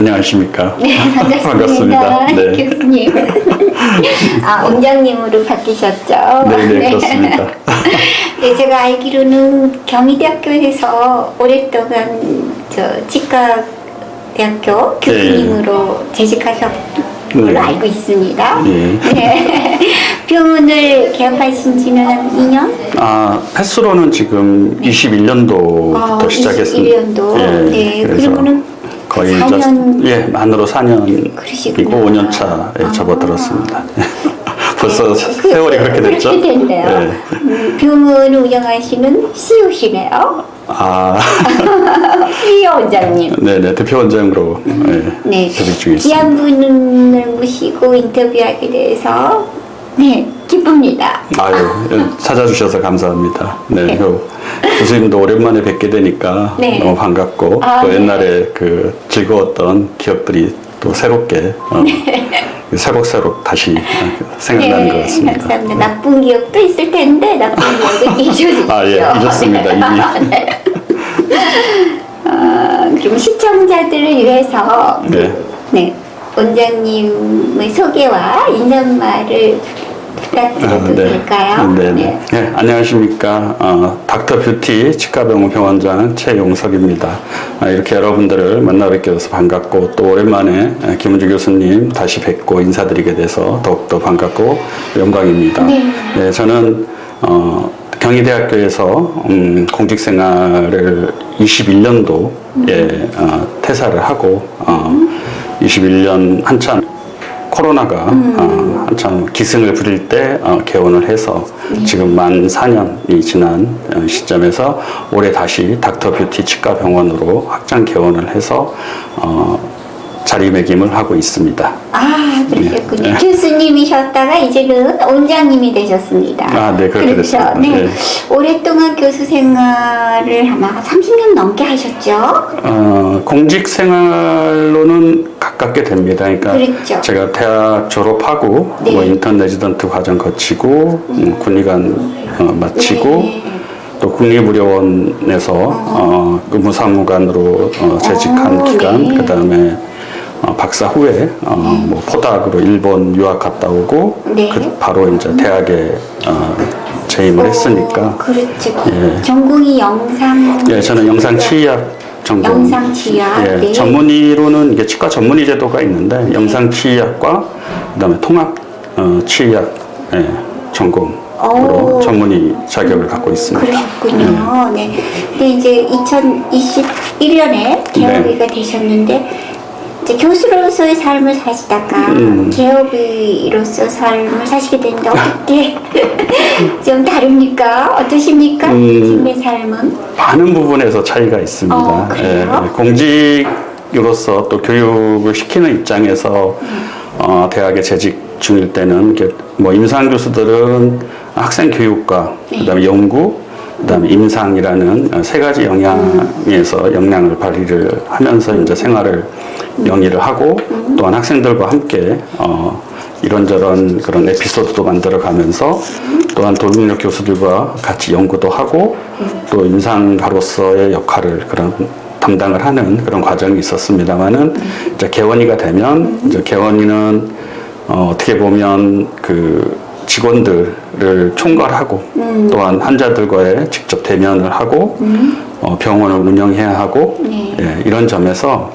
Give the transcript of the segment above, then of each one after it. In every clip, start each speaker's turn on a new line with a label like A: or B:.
A: 안녕하십니까?
B: 네, 반갑습니다.
A: 네.
B: 교수님. 아, 원장님으로 바뀌셨죠?
A: 네, 네, 그렇습니다.
B: 네, 제가 알기로는 경희대학교에서 오랫동안 저 치과대학교 교수님으로 재직하셨던 걸로
A: 네.
B: 알고 있습니다.
A: 예.
B: 네. 병원을 개업하신 지는 한 2년?
A: 아, 횟수로는 지금 21년도부터
B: 아,
A: 시작했습니다.
B: 21년도.
A: 예,
B: 네, 그러면은
A: 거의
B: 4년
A: 이제 예, 만으로 4년이고
B: 그러시구나.
A: 5년 차에
B: 아.
A: 접어들었습니다. 벌써
B: 네, 그-
A: 세월이 그렇게 됐죠?
B: 그렇게 됐네요.
A: 예.
B: 음, 병원을 운영하시는 CEO시네요.
A: 아,
B: CEO 원장님.
A: 네네 대표 원장으로 예,
B: 네.
A: 재직 중에 있습니다.
B: 귀한 분을 모시고 인터뷰하게 돼서 네 기쁩니다.
A: 아유, 예, 찾아주셔서 감사합니다. 네,
B: 네.
A: 그 교수님도 오랜만에 뵙게 되니까
B: 네.
A: 너무 반갑고
B: 아,
A: 또
B: 네.
A: 옛날에 그 즐거웠던 기억들이 또 새롭게 어, 새록새록 다시 생각나는 것 같습니다.
B: 네. 감사합니다. 나쁜 기억도 있을 텐데 나쁜 기억은 잊어주십시오.
A: 아, 예, 잊었습니다, 이미.
B: 네. 어, 그럼 시청자들을 위해서
A: 네.
B: 네, 원장님의 소개와 인사말을 부탁드려도 될까요?
A: 네, 네. 네, 안녕하십니까. 어, 닥터 뷰티 치과병원 병원장 최용석입니다. 아, 이렇게 여러분들을 만나 뵙게 돼서 반갑고 또 오랜만에 에, 김은주 교수님 다시 뵙고 인사드리게 돼서 더욱더 반갑고 영광입니다.
B: 네.
A: 저는 어, 경희대학교에서 음, 공직 생활을 21년도에 어, 퇴사를 하고 어, 21년 한참 코로나가 어, 한참 기승을 부릴 때 어, 개원을 해서 지금 만 4년이 지난 어, 시점에서 올해 다시 닥터 뷰티 치과 병원으로 확장 개원을 해서 어, 자리매김을 하고 있습니다.
B: 아, 그러셨군요.
A: 네.
B: 교수님이셨다가 이제는 원장님이 되셨습니다.
A: 아, 네, 그렇게
B: 그렇죠.
A: 됐습니다.
B: 네.
A: 네.
B: 오랫동안 교수 생활을 아마 30년 넘게 하셨죠?
A: 어, 공직 생활로는 가깝게 됩니다. 그러니까
B: 그렇죠.
A: 제가 대학 졸업하고
B: 네.
A: 뭐 인턴 레지던트 과정 거치고 음, 군의관 어, 마치고
B: 네.
A: 또 국립의료원에서 어, 의무사무관으로 어, 재직한
B: 어,
A: 기간
B: 네.
A: 그다음에 어, 박사 후에 어, 뭐 포닥으로 일본 유학 갔다 오고
B: 네.
A: 그 바로 이제 대학에 어, 재임을 했으니까
B: 어, 그렇죠.
A: 예.
B: 전공이 영상.
A: 예, 저는 영상 치의학 전공.
B: 영상 치의학,
A: 예,
B: 네.
A: 전문의로는 이게 치과 전문의 제도가 있는데 영상 치의학과 그다음에 통합 어, 치의학 예, 전공으로
B: 오.
A: 전문의 자격을 갖고 있습니다.
B: 그러셨군요. 네. 근데 이제 2021년에 개업이가 되셨는데 이제 교수로서의 삶을 사시다가
A: 음.
B: 개업이로서 삶을 사시게 됐는데 어떻게 좀 다릅니까? 어떠십니까?
A: 음.
B: 지금의 삶은?
A: 많은 부분에서 차이가 있습니다.
B: 어, 그래요?
A: 예, 공직으로서 또 교육을 시키는 입장에서 어, 대학에 재직 중일 때는 이렇게 뭐 임상 교수들은 학생 교육과
B: 네.
A: 그다음에 연구 그다음에 임상이라는 어, 세 가지 영향에서 역량을 발휘를 하면서 이제 생활을 영위를 하고 또한 학생들과 함께 어, 이런저런 그런 에피소드도 만들어 가면서 또한 도능력 교수들과 같이 연구도 하고 또 임상가로서의 역할을 그런 담당을 하는 그런 과정이 있었습니다만은 이제 개원이가 되면 이제 개원이는 어, 어떻게 보면 그 직원들을 총괄하고 또한 환자들과의 직접 대면을 하고 어, 병원을 운영해야 하고
B: 네.
A: 예, 이런 점에서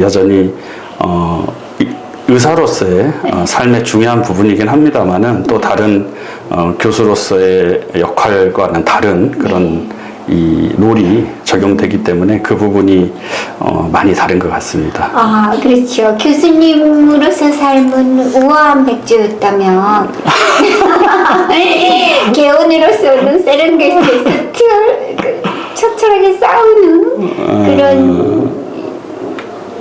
A: 여전히 어, 이- 의사로서의 어, 삶의 중요한 부분이긴 합니다만은 또 다른 어, 교수로서의 역할과는 다른 그런 이 롤이 적용되기 때문에 그 부분이 어, 많이 다른 것 같습니다.
B: 아, 그렇죠. 교수님으로서 삶은 우아한 백조였다면, 개원으로서는 세렝게티에서 그, 처철하게 싸우는 그런,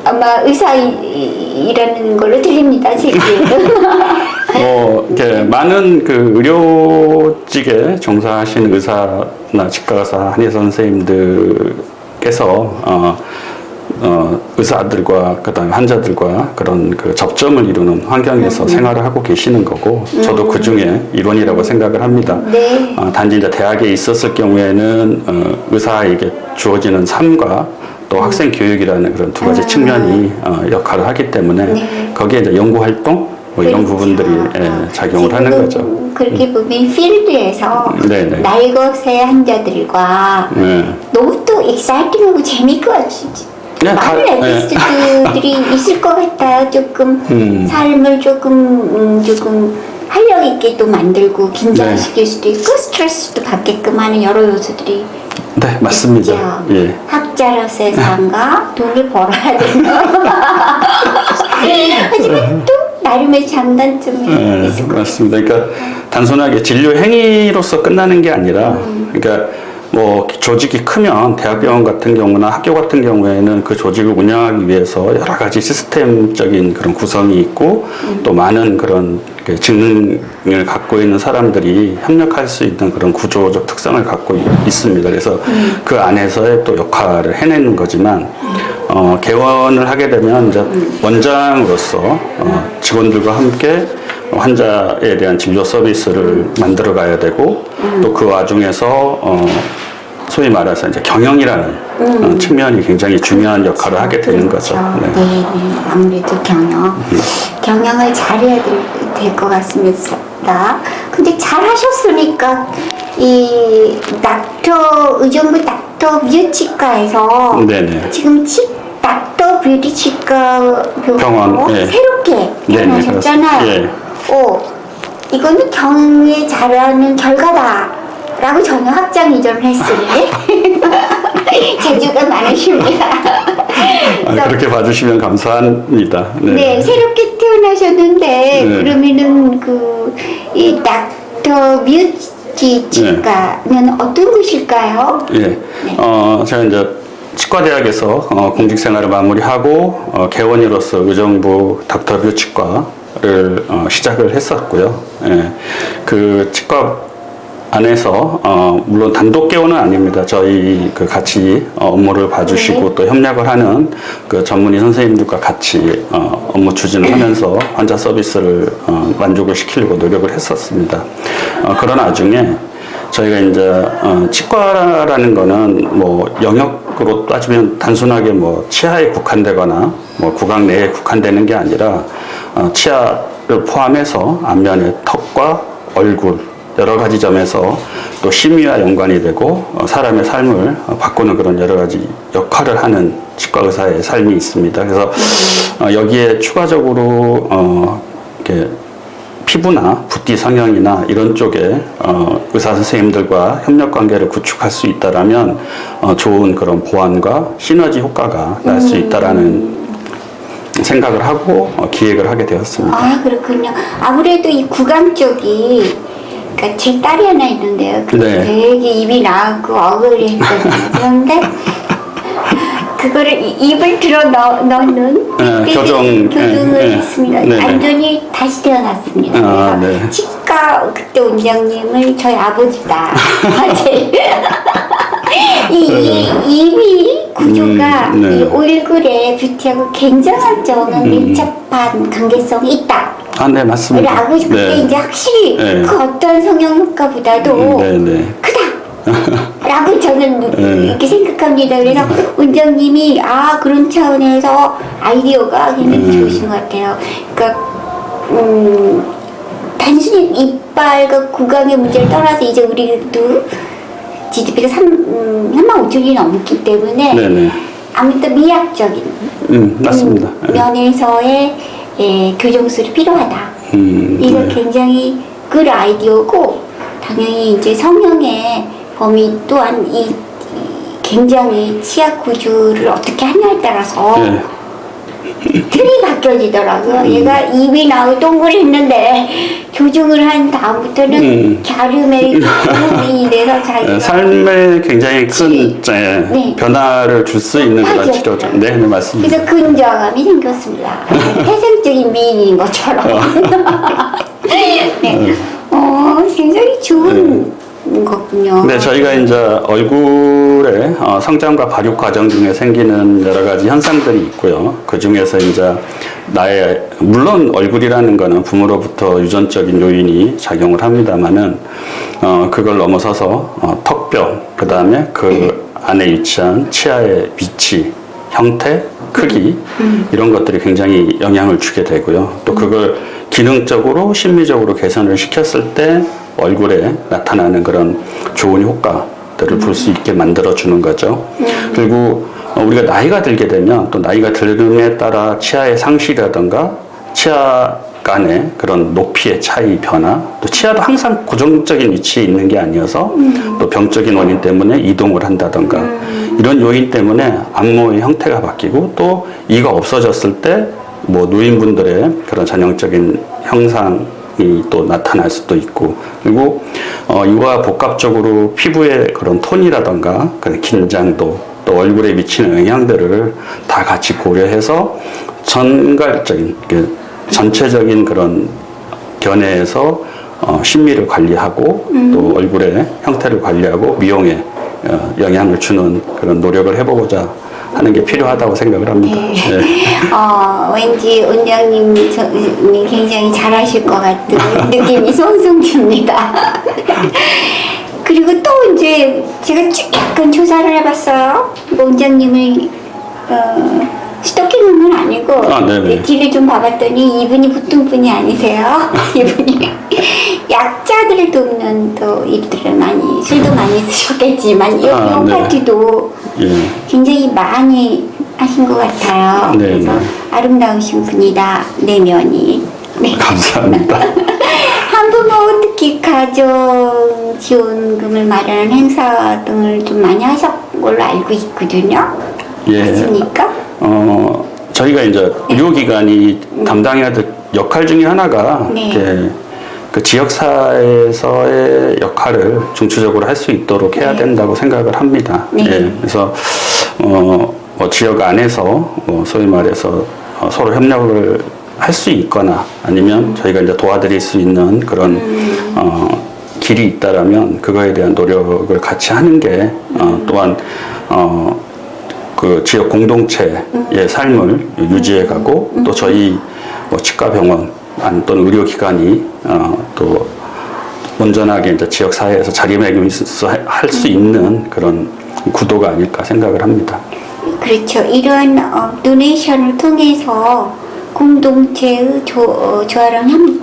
B: 아마 의사이라는 걸로 들립니다, 지금.
A: 뭐 이렇게 많은 그 의료직에 종사하시는 의사나 치과의사 한의 선생님들께서 어, 어, 의사들과 그다음에 환자들과 그런 그 접점을 이루는 환경에서 생활을 하고 계시는 거고 저도 그 중에 일원이라고 생각을 합니다.
B: 네.
A: 어, 단지 이제 대학에 있었을 경우에는 어, 의사에게 주어지는 삶과 또 학생 교육이라는 그런 두 가지
B: 아.
A: 측면이 어, 역할을 하기 때문에
B: 네.
A: 거기에 이제 연구 활동 뭐 이런
B: 그렇죠.
A: 부분들이 예, 작용을 하는 거죠.
B: 그렇게 보면 필드에서
A: 네네.
B: 날것의 환자들과
A: 네.
B: 너무 또 익사이팅하고 재밌고
A: 네, 다-
B: 많은 에피소드들이 있을 것 같아요. 조금
A: 음.
B: 삶을 조금 음, 조금 활력 있게 또 만들고 긴장시킬
A: 네.
B: 수도 있고 스트레스도 받게끔 하는 여러 요소들이
A: 네, 맞습니다.
B: 있죠.
A: 예.
B: 학자로서의 삶과 돈을 벌어야 되는 하지만 또 나름의 장단점이
A: 네,
B: 있을 것
A: 맞습니다. 그러니까 단순하게 진료 행위로서 끝나는 게 아니라, 그러니까 뭐 조직이 크면 대학병원 같은 경우나 학교 같은 경우에는 그 조직을 운영하기 위해서 여러 가지 시스템적인 그런 구성이 있고 또 많은 그런 그 직능을 갖고 있는 사람들이 협력할 수 있는 그런 구조적 특성을 갖고 있- 있습니다. 그래서 그 안에서의 또 역할을 해내는 거지만 어, 개원을 하게 되면 이제 원장으로서 어, 직원들과 함께 환자에 대한 진료 서비스를 만들어 가야 되고 또 그 와중에서 어, 소위 말해서 이제 경영이라는 어, 측면이 굉장히 중요한 역할을 하게 되는 거죠.
B: 그렇죠.
A: 네.
B: 네. 네, 아무래도 경영. 경영을 잘해야 될 것 같습니다. 근데 잘하셨으니까 이 닥터 의정부 닥터 뷰티치과에서
A: 네네.
B: 지금 치, 닥터 뷰티 치과 병원으로
A: 병원, 예.
B: 새롭게
A: 네네,
B: 변하셨잖아요.
A: 그렇습니다. 예.
B: 오, 이거는 경영에 잘하는 결과다 라고 저는 확장 이전을 했으니 재주가 많으십니다.
A: 아, 그렇게 봐주시면 감사합니다. 네.
B: 네, 새롭게 태어나셨는데
A: 네.
B: 그러면은 그이 닥터 뮤지 치과는 어떤 곳일까요?
A: 예. 어, 제가 이제 치과대학에서 어, 공직 생활을 마무리하고 어, 개원이로서 의정부 닥터뷰 치과를 어, 시작을 했었고요. 예. 그 치과 안에서 어, 물론 단독 개원은 아닙니다. 저희 그 같이 어, 업무를 봐주시고
B: 네.
A: 또 협력을 하는 그 전문의 선생님들과 같이 어, 업무 추진을 하면서 환자 서비스를 어, 만족을 시키려고 노력을 했었습니다. 어, 그런 와중에 저희가 이제 어, 치과라는 거는 뭐 영역으로 따지면 단순하게 뭐 치아에 국한되거나 뭐 구강 내에 국한되는 게 아니라 어, 치아를 포함해서 앞면의 턱과 얼굴 여러 가지 점에서 또 심의와 연관이 되고 어, 사람의 삶을 어, 바꾸는 그런 여러 가지 역할을 하는 치과 의사의 삶이 있습니다. 그래서 어, 여기에 추가적으로 어, 이렇게 피부나 붓기 성형이나 이런 쪽에 어, 의사 선생님들과 협력 관계를 구축할 수 있다라면 어, 좋은 그런 보완과 시너지 효과가 날 수 있다라는 생각을 하고 어, 기획을 하게 되었습니다.
B: 아 그렇군요. 아무래도 이 구강 쪽이 그러니까 제 딸이 하나 있는데요. 그
A: 네.
B: 되게 입이 나고 어글이 했거든요. 그런데 그거를 이- 입을 들어 넣, 넣는
A: 네,
B: 그때
A: 교정,
B: 교정을
A: 네, 네.
B: 했습니다.
A: 네, 네.
B: 완전히 다시 태어났습니다.
A: 아,
B: 그래서
A: 네.
B: 치과 그때 원장님을 저희 아버지다. 제일 이, 이 입이 구조가
A: 음, 네.
B: 이 얼굴에 뷰티하고 굉장한 저는 밀접한 관계성이 있다.
A: 아, 네, 맞습니다.
B: 라고 그때 이제 확실히
A: 네.
B: 그 어떤 성형 효과보다도
A: 음, 네, 네.
B: 크다. 라고 저는
A: 네.
B: 이렇게 생각합니다. 그래서 원장님이 아 그런 차원에서 아이디어가 굉장히
A: 음.
B: 좋으신 것 같아요. 그러니까 음, 단순히 이빨과 구강의 문제를 떠나서 이제 우리도 GDP가 3, 음, 3만 5천이 넘기 때문에
A: 네, 네.
B: 아무튼 미학적인
A: 음, 맞습니다.
B: 음, 면에서의 예, 교정술이 필요하다.
A: 음,
B: 이거
A: 네.
B: 굉장히 good 아이디어고 당연히 이제 성형의 범위 또한 이, 이 굉장히 치아 구조를 어떻게 하냐에 따라서
A: 네.
B: 틀이 바뀌어지더라고요. 얘가 입이 나고 동그랬는데 교정을 한 다음부터는
A: 음.
B: 갸름에 도움이 돼서
A: 네,
B: 자기가
A: 삶에 굉장히 큰 예,
B: 네.
A: 변화를 줄 수 있는 그런. 치료죠. 네, 네, 맞습니다.
B: 그래서 근저감이 생겼습니다. 태생적인 미인인 것처럼. 네. 어, 굉장히 좋은 거군요.
A: 네, 저희가 이제 얼굴의 어, 성장과 발육 과정 중에 생기는 여러 가지 현상들이 있고요. 그 중에서 이제 나의 물론 얼굴이라는 거는 부모로부터 유전적인 요인이 작용을 합니다만은 어, 그걸 넘어서서 어, 턱뼈, 그 다음에 그 안에 위치한 치아의 위치, 형태, 크기 이런 것들이 굉장히 영향을 주게 되고요. 또 그걸 기능적으로 심미적으로 개선을 시켰을 때 얼굴에 나타나는 그런 좋은 효과들을 볼 수 있게 만들어 주는 거죠. 그리고 어, 우리가 나이가 들게 되면 또 나이가 들음에 따라 치아의 상실이라든가 치아 간의 그런 높이의 차이 변화 또 치아도 항상 고정적인 위치에 있는 게 아니어서 또 병적인 원인 때문에 이동을 한다던가 이런 요인 때문에 안모의 형태가 바뀌고 또 이가 없어졌을 때 뭐 노인분들의 그런 전형적인 형상이 또 나타날 수도 있고 그리고 어, 이와 복합적으로 피부의 그런 톤이라던가 그런 긴장도 또 얼굴에 미치는 영향들을 다 같이 고려해서 전갈적인 그 전체적인 그런 견해에서 어, 심미를 관리하고 또 얼굴의 형태를 관리하고 미용에 어, 영향을 주는 그런 노력을 해보고자 하는 게 필요하다고 생각을 합니다. 네.
B: 어, 왠지 원장님이 굉장히 잘하실 것 같은 느낌이 송송 듭니다. 그리고 또 이제 제가 쭉 약간 조사를 해봤어요. 뭐 원장님을 어, 스토킹은 아니고
A: 아, 네네.
B: 뒤를 좀 봐봤더니 이분이 보통 분이 아니세요. 이분이 약자들을 돕는 또 일들을 많이 술도 많이 드셨겠지만 이
A: 아, 네.
B: 파티도
A: 예.
B: 굉장히 많이 하신 것 같아요.
A: 네,
B: 그래서
A: 네.
B: 아름다우신 분이다 내면이. 네.
A: 감사합니다.
B: 한부모 특히 가정 지원금을 마련하는 행사 등을 좀 많이 하셨던 걸로 알고 있거든요.
A: 예.
B: 맞습니까?
A: 어, 저희가 이제 의료기관이 담당해야 될 역할 중에 하나가
B: 네.
A: 이렇게 그 지역사회에서의 역할을 중추적으로 할 수 있도록 해야
B: 네.
A: 된다고 생각을 합니다.
B: 네.
A: 예, 그래서 어, 뭐 지역 안에서 뭐 소위 말해서 어, 서로 협력을 할 수 있거나 아니면 저희가 이제 도와드릴 수 있는 그런
B: 음.
A: 어, 길이 있다라면 그거에 대한 노력을 같이 하는 게 어, 또한 어, 그 지역 공동체의 삶을 유지해 가고 또 저희 뭐 치과 병원 안 또는 의료기관이 어, 또 온전하게 이제 지역 사회에서 자리매김을 할수 있는 그런 구도가 아닐까 생각을 합니다.
B: 그렇죠. 이런 어, 도네이션을 통해서 공동체의 조, 어, 조화랑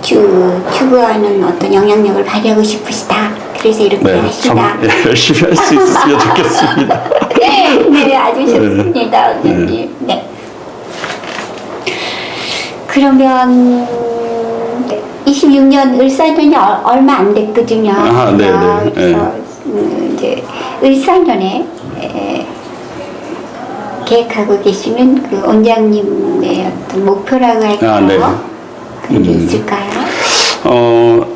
B: 주, 추구하는 어떤 영향력을 발휘하고 싶으시다. 그래서 이렇게
A: 네, 참
B: 하시다.
A: 예, 열심히 할 수 있었으면 좋겠습니다.
B: 네, 아주 좋습니다, 원장님. 네. 그러면 26년 을사년이 어- 얼마 안 됐거든요.
A: 아, 네, 네,
B: 그래서
A: 네.
B: 음, 이제 을사년에 에, 계획하고 계시는 그 원장님의 어떤 목표라고 할까요?
A: 아, 네.
B: 그게 있을까요?
A: 어,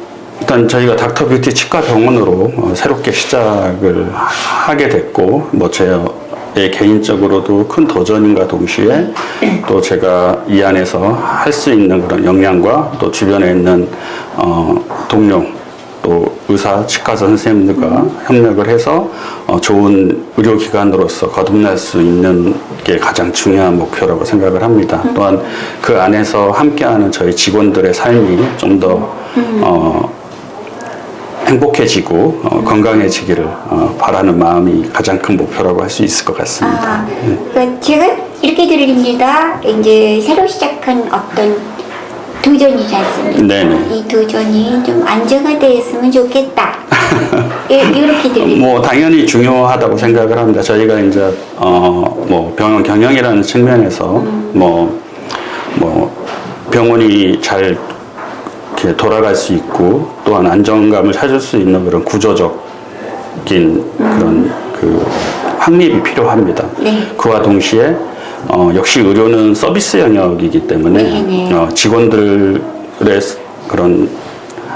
A: 일단 저희가 닥터 뷰티 치과 병원으로 어, 새롭게 시작을 하게 됐고, 뭐, 제 개인적으로도 큰 도전인과 동시에 또 제가 이 안에서 할 수 있는 그런 역량과 또 주변에 있는 어, 동료 또 의사 치과 선생님들과 협력을 해서 어, 좋은 의료기관으로서 거듭날 수 있는 게 가장 중요한 목표라고 생각을 합니다. 또한 그 안에서 함께하는 저희 직원들의 삶이 좀더 어, 행복해지고 어, 건강해지기를 어, 바라는 마음이 가장 큰 목표라고 할 수 있을 것 같습니다.
B: 아, 그러니까 제가 이렇게 들립니다. 이제 새로 시작한 어떤 도전이지 않습니까?
A: 네네.
B: 이 도전이 좀 안정화되었으면 좋겠다. 예, 이렇게 들립니다.
A: 뭐 당연히 중요하다고 생각을 합니다. 저희가 이제 어뭐 병원 경영이라는 측면에서 뭐 뭐 병원이 잘 이렇게 돌아갈 수 있고 또한 안정감을 찾을 수 있는 그런 구조적인 그런 그 확립이 필요합니다.
B: 네.
A: 그와 동시에 어, 역시 의료는 서비스 영역이기 때문에
B: 네 네.
A: 어, 직원들의 그런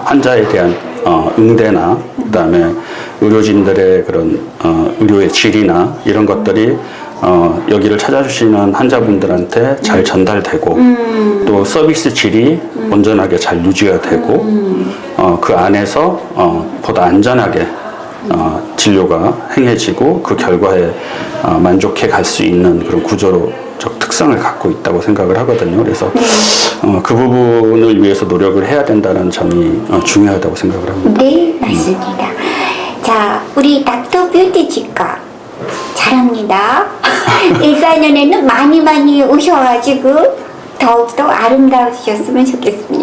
A: 환자에 대한 어, 응대나 그다음에 의료진들의 그런 어, 의료의 질이나 이런 것들이 어, 여기를 찾아주시는 환자분들한테 잘
B: 음.
A: 전달되고 또 서비스 질이 온전하게 잘 유지가 되고 어, 그 안에서 어, 보다 안전하게 어, 진료가 행해지고 그 결과에 어, 만족해 갈 수 있는 그런 구조적 특성을 갖고 있다고 생각을 하거든요. 그래서 어, 그 부분을 위해서 노력을 해야 된다는 점이 어, 중요하다고 생각을 합니다.
B: 네, 맞습니다. 자, 우리 닥터 뷰티 치과 잘합니다. 1, 4년에는 많이 많이 오셔가지고 더욱더 아름다워지셨으면 좋겠습니다.